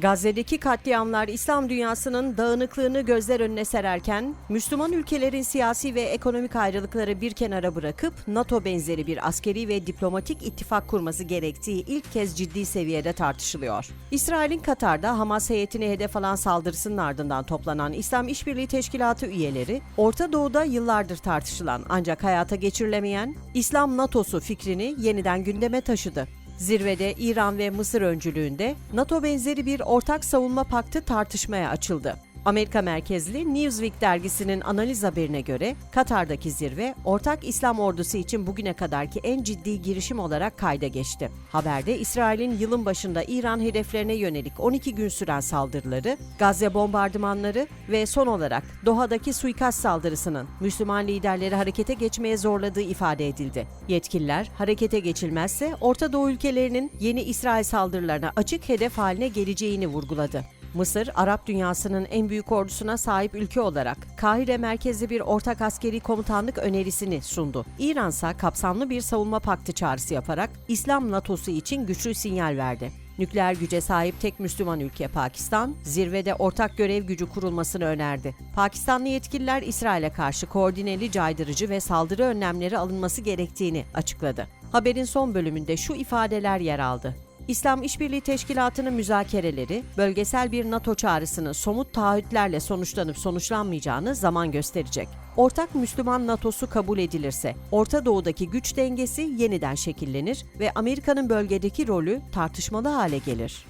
Gazze'deki katliamlar İslam dünyasının dağınıklığını gözler önüne sererken, Müslüman ülkelerin siyasi ve ekonomik ayrılıkları bir kenara bırakıp NATO benzeri bir askeri ve diplomatik ittifak kurması gerektiği ilk kez ciddi seviyede tartışılıyor. İsrail'in Katar'da Hamas heyetine hedef alan saldırısının ardından toplanan İslam İşbirliği Teşkilatı üyeleri, Orta Doğu'da yıllardır tartışılan ancak hayata geçirilemeyen İslam NATO'su fikrini yeniden gündeme taşıdı. Zirvede İran ve Mısır öncülüğünde NATO benzeri bir ortak savunma paktı tartışmaya açıldı. Amerika merkezli Newsweek dergisinin analiz haberine göre Katar'daki zirve ortak İslam ordusu için bugüne kadarki en ciddi girişim olarak kayda geçti. Haberde İsrail'in yılın başında İran hedeflerine yönelik 12 gün süren saldırıları, Gazze bombardımanları ve son olarak Doha'daki suikast saldırısının Müslüman liderleri harekete geçmeye zorladığı ifade edildi. Yetkililer harekete geçilmezse Orta Doğu ülkelerinin yeni İsrail saldırılarına açık hedef haline geleceğini vurguladı. Mısır, Arap dünyasının en büyük ordusuna sahip ülke olarak Kahire merkezli bir ortak askeri komutanlık önerisini sundu. İran ise kapsamlı bir savunma paktı çağrısı yaparak İslam NATO'su için güçlü sinyal verdi. Nükleer güce sahip tek Müslüman ülke Pakistan, zirvede ortak görev gücü kurulmasını önerdi. Pakistanlı yetkililer İsrail'e karşı koordineli caydırıcı ve saldırı önlemleri alınması gerektiğini açıkladı. Haberin son bölümünde şu ifadeler yer aldı. İslam İşbirliği Teşkilatı'nın müzakereleri, bölgesel bir NATO çağrısının somut taahhütlerle sonuçlanıp sonuçlanmayacağını zaman gösterecek. Ortak Müslüman NATO'su kabul edilirse, Orta Doğu'daki güç dengesi yeniden şekillenir ve Amerika'nın bölgedeki rolü tartışmalı hale gelir.